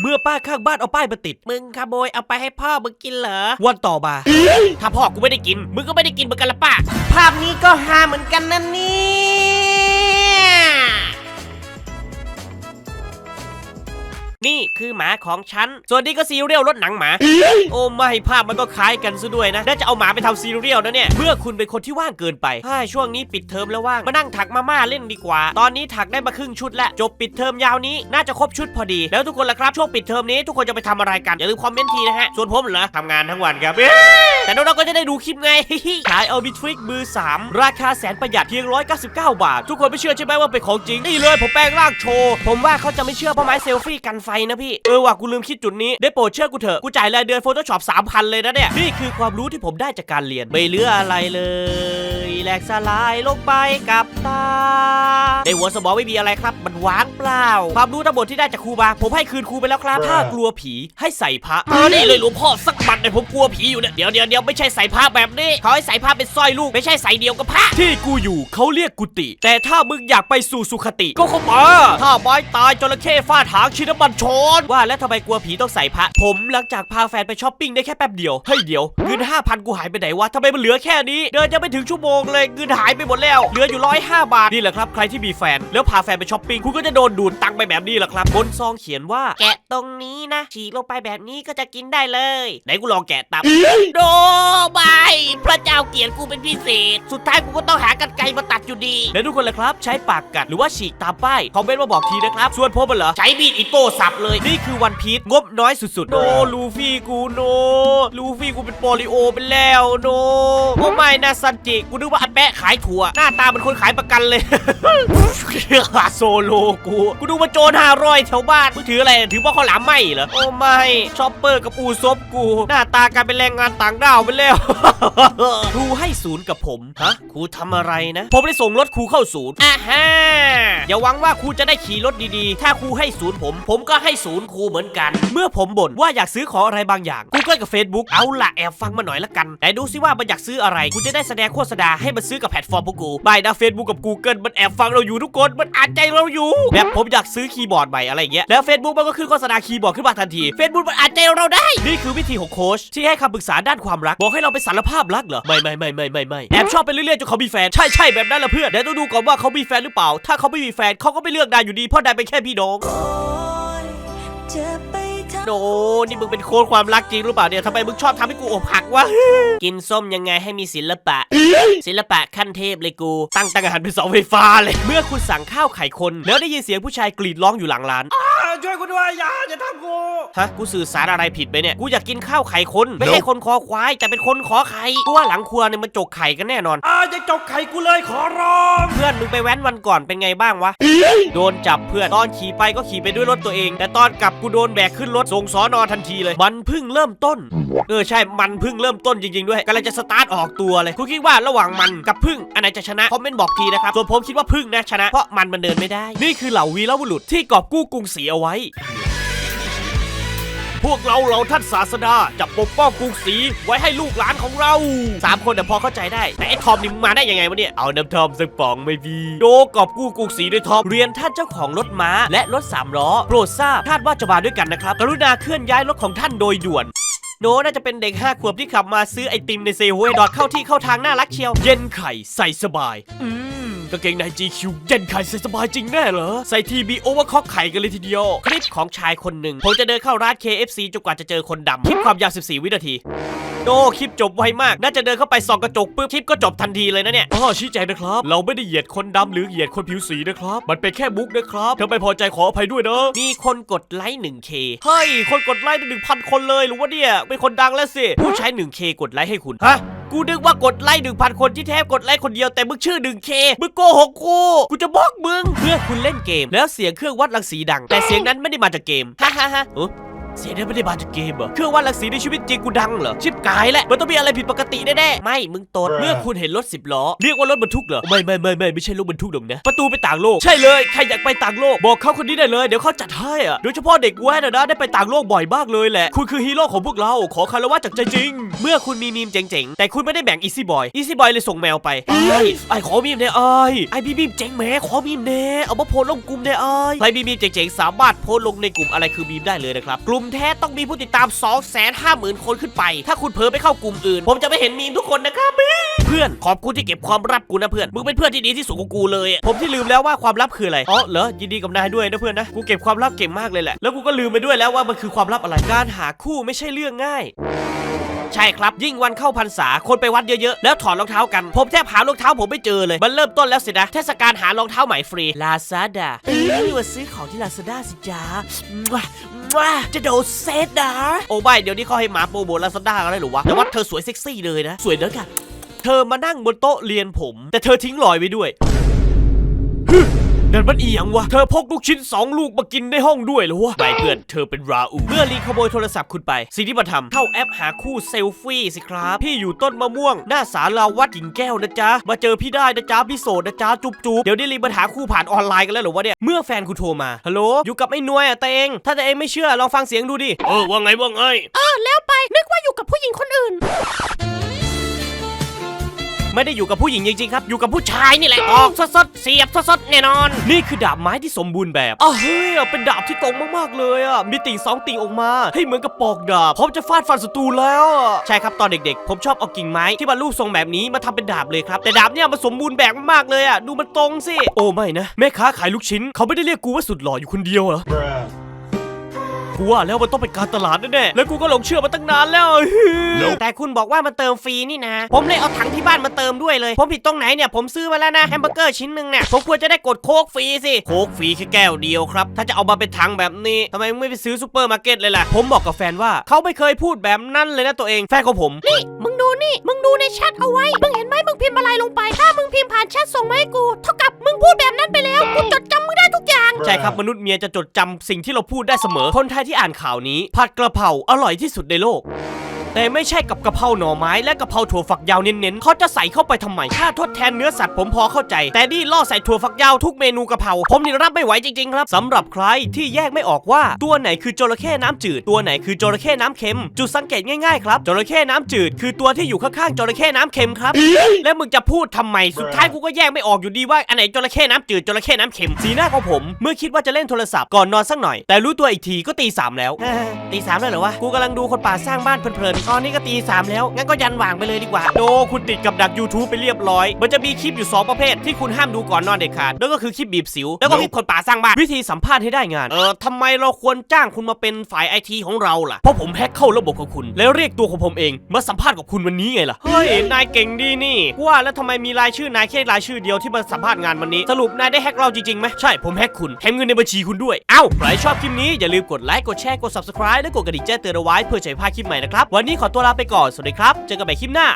เมื่อป้าข้างบ้านเอาป้ายมาติด มึงขโมยเอาไปให้พ่อมึงกินเหรอ วันต่อมา ถ้าพ่อกูไม่ได้กิน มึงก็ไม่ได้กินเหมือนกันละป้า ภาพนี้ก็ฮาเหมือนกันนะเนี่ย นี่คือหมาของฉัน ส่วนนี้ก็ซีเรียลรถหนังหมา โอ้ไม่ภาพมันก็คล้ายกันซะด้วยนะน่าจะเอาหมาไปทำซีเรียลนะเนี่ย เมื่อคุณเป็นคนที่ว่างเกินไปใช่ช่วงนี้ปิดเทอมแล้วว่าง มานั่งถักมาม่าเล่นดีกว่า ตอนนี้ถักได้มาครึ่งชุดแล้ว จบปิดเทอมยาวนี้น่าจะครบชุดพอดี แล้วทุกคนล่ะครับ ช่วงปิดเทอมนี้ทุกคนจะไปทำอะไรกัน อย่าลืมคอมเมนต์ทีนะฮะ ส่วนผมเหรอทำงานทั้งวันครับแต่น้องๆก็จะได้ดูคลิปไงขายเอาบิทริกมือ 3 ราคาแสนประหยัดเพียง 199 บาท ทุกคนไม่เชื่อใช่ไหมว่าเป็นของจริงนี่เลยผมแปลงร่างโชว์ผมว่าเขาจะไม่เชื่อเพราะไม้เซลฟี่กันไฟนะพี่ เออว่ะกูลืมคิดจุดนี้ ได้โปรดเชื่อกูเถอะ กูจ่ายรายเดือน Photoshop 3,000 เลยนะเนี่ย นี่คือความรู้ที่ผมได้จากการเรียน ไม่เหลืออะไรเลยแหลกสลายลงไปกับตา ในหัวสมองไม่มีอะไรครับ มันว่างเปล่า ความรู้ทั้งหมดที่ได้จากครูบา ผมให้คืนครูไปแล้วครับ ถ้ากลัวผีให้ใส่พระเออนี่เลยหลวงพ่อสักบัดเลยผมกลัวผีอยู่เนี่ย เดี๋ยวเดี๋ยวเดี๋ยวไม่ใช่ใส่พระแบบนี้ เขาให้ใส่พระเป็นสร้อยลูก ไม่ใช่ใส่เดียวกับพระที่กูอยู่เขาเรียกกุฏิ แต่ถ้ามึงอยากไปสู่สุขติ ก็เข้ามาถ้าไม้ตายจระเข้ฟาดหางชินบัญชรว่าแล้วทำไมกลัวผีต้องใส่พระ ผมหลังจากพาแฟนไปช้อปปิ้งได้แค่แป๊บเดียว เฮ้ยเดี๋ยวเงิน5,000กูหายไปไหนวะทำไมมันเหลือแค่นี้ เดินจะไม่ถึงชั่วโมงเลยเงินหายไปหมดแล้ว เหลืออยู่ร้อยห้าบาท นี่แหละครับ ใครที่มีแฟน แล้วพาแฟนไปช้อปปิ้งคุณก็จะโดนดูดตังค์ไปแบบนี้แหละครับบนซองเขียนว่า แกะตรงนี้นะฉีกลงไปแบบนี้ก็จะกินได้เลย ไหนกูลองแกะตับโดบาย พระเจ้าเกลียดกูเป็นพิเศษ สุดท้ายกูก็ต้องหากันไกรมาตัดอยู่ดี แล้วทุกคนล่ะครับ ใช้ปากกัดหรือว่าฉีกตามป้ายคอมเมนต์มาบอกทีนะครับ ส่วนผมเหรอ ใช้มีดอิโต้สับเลย นี่คือวันพีชงบน้อยสุดๆ โนลูฟี่กูโนลูฟี่กูเป็นโปลิโอไปแล้วโนโอ้ไม่นะซันจิกูนึกว่าอันแปะขายถั่ว หน้าตาเป็นคนขายประกันเลย โซโลกูกูดูมาโจรห้าร้อยแถวบ้านมึงถืออะไรถือว่าข้าวหลามไหมเหรอโอ้ไม่ชอปเปอร์กับอูซบกู หน้าตากลายเป็นแรงงานต่างด้าวไปแล้วครูให้ศูนย์กับผมฮะครูทำอะไรนะ ผมได้ส่งรถครูเข้าศูนย์อ่าฮะอย่าหวังว่าครูจะได้ขี่รถดีๆ ถ้าครูให้ศูนย์ผม ผมก็ให้ศูนย์ครูเหมือนกัน เมื่อผมบ่นว่าอยากซื้อของอะไรบางอย่าง Google กับ Facebook เอาละแอบฟังมาหน่อยละกันแต่ดูซิว่ามันอยากซื้ออะไรกูจะได้แสดงโฆษณาให้มันซื้อกับแพลตฟอร์มพวกกูไม่นะ Facebook กับ Google มันแอบฟังเราอยู่ทุกคนมันอ่านใจเราอยู่ แบบผมอยากซื้อคีย์บอร์ดใหม่อะไรอย่างเงี้ยแล้ว Facebook มันก็ขึ้นโฆษณาคีย์บอร์ดขึ้นมาทันที Facebook มันอ่านใจเราได้ นี่คือวิธีของโค้ชที่ให้คำปรึกษาด้านความรักบอกให้เราไปสารภาพรักเหรอ ไม่ไม่ไม่ไม่ไม่ไม่แอบชอบไปเรื่อยๆจนเขามีแฟน ใช่ใช่แบบนั้นแหละเพื่อนเดี๋ยวต้องดูก่อนว่าเขามีแฟนหรือเปล่า ถ้าเขาไม่มีแฟนเขาก็ไม่เลือกนายอยู่ดีเพราะนายเป็นแค่พี่น้อง โนนี่มึงเป็นโค้ดความรักจริงหรือเปล่าเนี่ยทำไมมึงชอบทำให้กูอกหักวะ กินส้มยังไงให้มีศิลปะ ศิลปะขั้นเทพเลยกู ตั้งตั้งอาหารเป็นเสาไฟฟ้าเลย เมื่อคุณสั่งข้าวไข่คน แล้วได้ยินเสียงผู้ชายกรีดร้องอยู่หลังร้าน ช่วยกูด้วยอย่าอย่าทำกู ฮะ กูสื่อสารอะไรผิดไปเนี่ย กูอยากกินข้าวไข่คน ไม่ใช่คนคอควาย แต่เป็นคนขอไข่กูว่าหลังครัวเนี่ยมันจกไข่กันแน่นอน อ่าจะจกไข่กูเลยขอร้อง เพื่อนมึงไปแว้นวันก่อนเป็นไงบ้างวะ โดนจับเพื่อน ตอนขี่ไปก็ขี่ไปด้วยรถตัวเอง แต่ตอนกลับกูโดนแบกขึ้นรถส่งสอนอทันทีเลย มันเพิ่งเริ่มต้น เออใช่ มันเพิ่งเริ่มต้นจริง ๆ ด้วยกำลังจะสตาร์ทออกตัวเลย คุณคิดว่าระหว่างมันกับพึ่งอันไหนจะชนะ คอมเมนต์บอกทีนะครับ ส่วนผมคิดว่าพึ่งนะชนะ เพราะมันมันเดินไม่ได้ นี่คือเหล่าวีรบุรุษที่กอบกู้กรุงศรีเอาไว้ พวกเราเราท่านศาสดาจะปกป้องกรุงศรีไว้ให้ลูกหลานของเราสามคนแต่ยพอเข้าใจได้ แต่ไอ้ทอมนี่มึงมาได้ยังไงวะเนี่ยเอาน้ำทอมสักป๋องไม่พีโดกอบกู้กรุงศรีด้วยทอมเรียนท่านเจ้าของรถม้า และรถสามล้อโปรดทราบคาดว่าจะมาด้วยกันนะครับกรุณาเคลื่อนย้ายรถของท่านโดยด่วนโนน่าจะเป็นเด็กห้าขวบที่ขับมาซื้อไอติมในเซเว่นดอดเข้าที่เข้าทางน่ารักเชียว เย็นไข่ใส่สบาย อืม กางเกงใน GQ เย็นไข่ใส่สบายจริงแน่เหรอ ใส่ทีบีโอเวอร์คอกไข่กันเลยทีเดียว คลิปของชายคนหนึ่งผมจะเดินเข้าร้าน KFC จนกว่าจะเจอคนดำคลิปความยาว 14 วินาทีโดคลิปจบไวมาก น่าจะเดินเข้าไปส่องกระจกปุ๊บคลิปก็จบทันทีเลยนะเนี่ยอ๋อชี้แจงนะครับ เราไม่ได้เหยียดคนดำหรือเหยียดคนผิวสีนะครับ มันเป็นแค่มุกนะครับถ้าไม่พอใจขออภัยด้วยนะมีคนกดไลค์ 1K เฮ้ย คนกดไลค์หนึ่งพันคนเลยหรือว่าเนี่ยเป็นคนดังแล้วสิผู้ใช้ 1K กดไลค์ให้คุณฮะ กูนึกว่ากดไลค์ดึงพันคนที่แท้กดไลค์คนเดียวแต่มึงชื่อดึงเคมึงโกหกกูกูจะบล็อกมึงเพื่อคุณเล่นเกม แล้วเสียงเครื่องวัดรังสีดัง แต่เสียงนั้นไม่ได้มาจากเกมฮ่าฮ่าฮ่า เสียงนั้นไม่ได้มาจากเกมเหรอเครื่องวัดรังสีในชีวิตจริงกูดังเหรอชิบกายแหละมันต้องมีอะไรผิดปกติแน่ๆไม่มึงตดเมื่อคุณเห็นรถสิบล้อเรียกว่ารถบรรทุกเหรอไม่ไม่ไม่ไม่ไม่ใช่รถบรรทุกหรอกนะประตูไปต่างโลกใช่เลยใครอยากไปต่างโลกบอกเขาคนนี้ได้เลยเดี๋ยวเขาจัดให้อะโดยเฉพาะเด็กแว้นอะนะได้ไปต่างโลกบ่อยมากเลยแหละ คุณคือฮีโร่ของพวกเราขอคารวะจากใจจริง เมื่อคุณมีมีมเจ๋งๆแต่คุณไม่ได้แบ่งอีซี่บอยอีซี่บอยเลยส่งแมวไปไอ้ไอ้ขอมีมแน่ไอ้ไอ้บีบีมเจ๋งแหมขอมีมแน่เอามาโพสต์ลงกลุ่มแน่ไอ้ใครมีมีมเจ๋งๆสามารถโพสต์ลงในกลุ่มอะไรคือมีมได้เลยนะครับกลุ่มแท้ต้องมีผู้ติดตาม 2 5 0 0 0 0 คนขึ้นไป ถ้าคุณเผลอไปเข้ากลุ่มอื่น ผมจะไม่เห็นมีมทุกคนนะครับเพื่อนขอบคุณที่เก็บความลับกูนะเพื่อนมึงเป็นเพื่อนที่ดีที่สุดของกูเลยอะผมที่ลืมแล้วว่าความลับคืออะไรอ๋อเหรอยินดีกับนายด้วยนะเพื่อนนะกูเก็บความลับเก่งมากเลยแหละแล้วกูก็ลืมไปด้วยแล้วว่ามันคือความลับอะไรการหาคู่ไม่ใช่เรื่องง่าย ใช่ครับยิ่งวันเข้าพรรษาคนไปวัดเยอะๆ แล้วถอดรองเท้ากัน ผมแทบหารองเท้าผมไม่เจอเลย มันเริ่มต้นแล้วสินะ เทศกาลหารองเท้าใหม่ฟรีลาซาด้าเอ้ยมาซื้อของที่ลาซาด้าสิจ้าจะโดนเซตนะโอ้ไม่เดี๋ยวนี้เขาให้หมาโปรโมทลาซาด้ากันได้หรือวะแต่ว่าเธอสวยเซ็กซี่เลยนะ สวยเนอค่ะเธอมานั่งบนโต๊ะเรียนผม แต่เธอทิ้งรอยไว้ด้วย นั่นมันอีหยังวะ เธอพกลูกชิ้นสองลูกมากินในห้องด้วยเหรอวะไม่เพื่อน เธอเป็นราอู เมื่อลีขโมยโทรศัพท์คุณไป สิ่งที่มาทำเข้าแอปหาคู่เซลฟี่สิครับ พี่อยู่ต้นมะม่วง หน้าศาลาวัดหญิงแก้วนะจ๊ะ มาเจอพี่ได้นะจ๊ะ พี่โสดนะจ๊ะ จุ๊บจุ๊บเดี๋ยวนี้ลีมาหาคู่ผ่านออนไลน์กันแล้วเหรอวะเนี่ย เมื่อแฟนคุณโทรมา ฮัลโหล อยู่กับไอ้นวยอะเตงถ้าตัวเองไม่เชื่อลองฟังเสียงดูดิ เออว่าไงว่าไงเออแล้วไป นึกว่าอยู่กับผู้หญิงคนอื่น ไม่ได้อยู่กับผู้หญิงจริงๆครับ อยู่กับผู้ชายนี่แหละ ออกสดๆเสียบสดๆแน่นอน นี่คือดาบไม้ที่สมบูรณ์แบบอ้าวเฮ้ย เป็นดาบที่ตรงมากๆเลยอะ มีติ่งสองติ่งออกมา ให้เหมือนกับปอกดาบพร้อมจะฟาดฟันศัตรูแล้วอะใช่ครับตอนเด็กๆ ผมชอบเอากิ่งไม้ที่มันรูปทรงแบบนี้มาทำเป็นดาบเลยครับ แต่ดาบเนี่ยมันสมบูรณ์แบบมากๆเลยอะ ดูมันตรงสิ โอ้ไม่นะ แม่ค้าขายลูกชิ้นเขาไม่ได้เรียกกูว่าสุดหล่ออยู่คนเดียวเหรอ กูว่าแล้วมันต้องเป็นการตลาดแน่ๆแล้วกูก็หลงเชื่อมาตั้งนานแล้วแต่คุณบอกว่ามันเติมฟรีนี่นะ ผมเลยเอาถังที่บ้านมาเติมด้วยเลย ผมผิดตรงไหนเนี่ยผมซื้อมาแล้วนะแฮมเบอร์เกอร์ชิ้นหนึ่งเนี่ยผมควรจะได้กดโค้กฟรีสิโค้กฟรีแค่แก้วเดียวครับ ถ้าจะเอามาเป็นถังแบบนี้ทำไมมึงไม่ไปซื้อซูเปอร์มาร์เก็ตเลยล่ะผมบอกกับแฟนว่าเขาไม่เคยพูดแบบนั้นเลยนะตัวเองแฟนของผมนี่มึงดูนี่มึงดูในแชทเอาไว้มึงเห็นไหมมึงพิมพ์อะไรลงไป ถ้ามึงพิมพ์ผ่านแชทส่งมาให้กู เท่ากับมึงพูดแบบนั้นไปแล้วกูจดจำมึงได้ทุกอย่าง ใช่ครับมนุษย์เมียจะจดจำสิ่งที่เราพูดได้เสมอ คนไทยที่อ่านข่าวนี้ผัดกระเพราอร่อยที่สุดในโลก แต่ไม่ใช่กับกะเพราหน่อไม้และกะเพราถั่วฝักยาวเน้นๆเขาจะใส่เข้าไปทำไมถ้าทดแทนเนื้อสัตว์ผมพอเข้าใจ แต่นี่ล่อใส่ถั่วฝักยาวทุกเมนูกะเพราผมนี่รับไม่ไหวจริงๆครับสำหรับใครที่แยกไม่ออกว่าตัวไหนคือจระเข้น้ำจืด ตัวไหนคือจระเข้น้ำเค็ม จุดสังเกตง่ายๆครับจระเข้น้ำจืด คือตัวที่อยู่ข้างๆจระเข้น้ำเค็มครับ แล้วมึงจะพูดทำไมสุดท้ายกูก็แยกไม่ออกอยู่ดีว่าอันไหนจระเข้น้ำจืดจระเข้น้ำเค็มสีหน้าของผม เมื่อคิดว่าจะเล่นโทรศัพท์ก่อนนอนสักหน่อย แต่รู้ตัวอีกทีก็ตีสามแล้วตีสามแล้วเหรอวะกูกำลังดูคนป่าสร้างบ้านเพลินๆตอนนี้ก็ตีสามแล้ว งั้นก็ยันหว่างไปเลยดีกว่า โดคุณติดกับดัก YouTube ไปเรียบร้อย มันจะมีคลิปอยู่ 2 ประเภทที่คุณห้ามดูก่อนนอนเด็ดขาดแล้วก็คือคลิปบีบสิว แล้วก็คลิปคนป่าสร้างบ้าน วิธีสัมภาษณ์ให้ได้งาน เออทำไมเราควรจ้างคุณมาเป็นฝ่ายไอทีของเราล่ะ เพราะผมแฮกเข้าระบบของคุณ แล้วเรียกตัวของผมเอง มาสัมภาษณ์กับคุณวันนี้ไงล่ะ เฮ้ย นายเก่งดีนี่ ว่าแล้วทำไมมีรายชื่อนายแค่รายชื่อเดียวที่มาสัมภาษณ์งานวันนี้ สรุปนายได้แฮกเราจริงๆไหมใช่ ผมแฮกคุณ แถมเงินในบัญชีคุณด้วย เอ้า ใครชอบคลิปนี้อย่าลืมกดไลค์ กดแชร์ กด subscribe และกดกระดิ่งแจ้งเตือนเอาไว้เพื่อจะไม่พลาดคลิปใหม่นะครับวันนี้ขอตัวลาไปก่อน สวัสดีครับ เจอกันใหม่คลิปหน้า